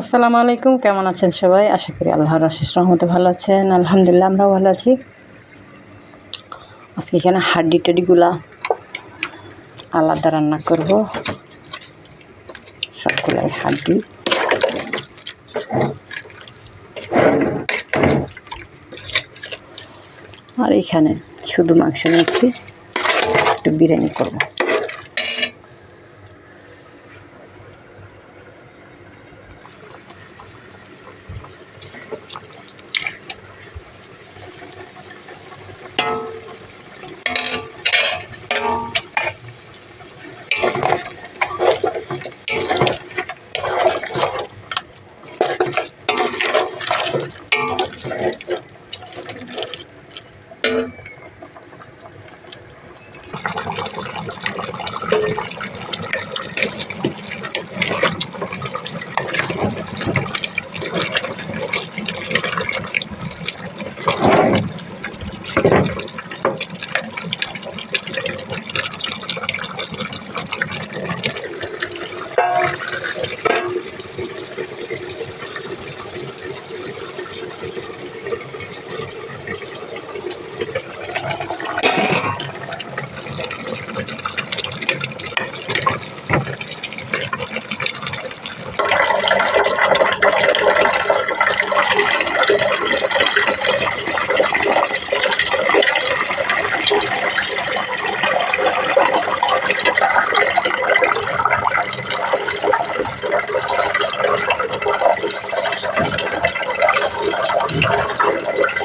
আসসালামু আলাইকুম, কেমন আছেন সবাই? আশা করি আল্লাহর আশিস রহমতে ভালো আছেন। আলহামদুলিল্লাহ, আমরাও ভালো আছি। আজকে এখানে হাড্ডি টাড্ডিগুলা আলাদা রান্না করব। সবগুলাই হাড্ডি। আর এখানে শুধু মাংস নিচ্ছি একটু বিরিয়ানি করব।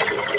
magical.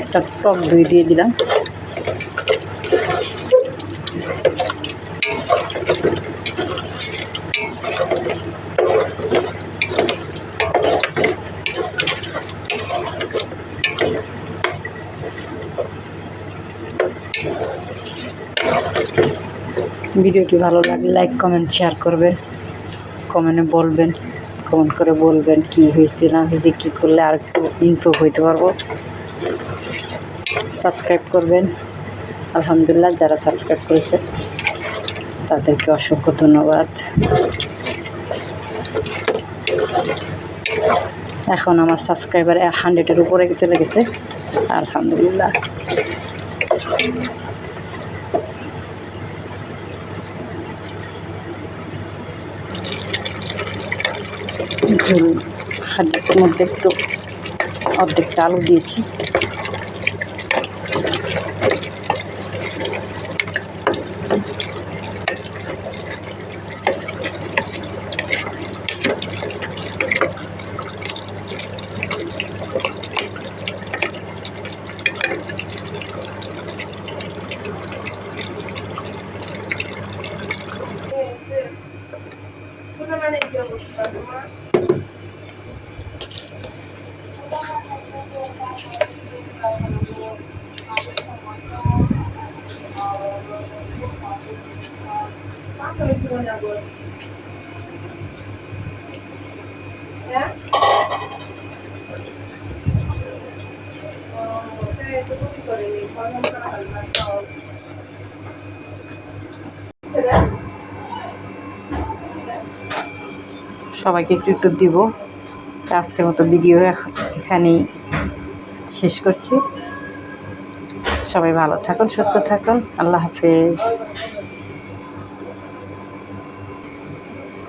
একটা টক দই দিয়ে দিলাম। ভিডিওটি ভালো লাগলে লাইক কমেন্ট শেয়ার করবেন কমেন্টে বলবেন। কমেন্ট করে বলবেন কি হয়েছে, না হয়েছে, কী করলে আর একটু ইমপ্রুভ হইতে পারব। সাবস্ক্রাইব করবেন। আলহামদুলিল্লাহ, যারা সাবস্ক্রাইব করেছে, তাদেরকে অসংখ্য ধন্যবাদ। এখন আমার সাবস্ক্রাইবার হান্ড্রেডের উপরে চলে গেছে। আলহামদুলিল্লাহ। ঝুল হাড্ডির মধ্যে একটু অর্ধেকটা আলু দিয়েছি। সবাইকে একটু একটু দিব। আজকের মতো ভিডিও এখ- এখানেই শেষ করছি। সবাই ভালো থাকুন, সুস্থ থাকুন। আল্লাহ হাফেজ।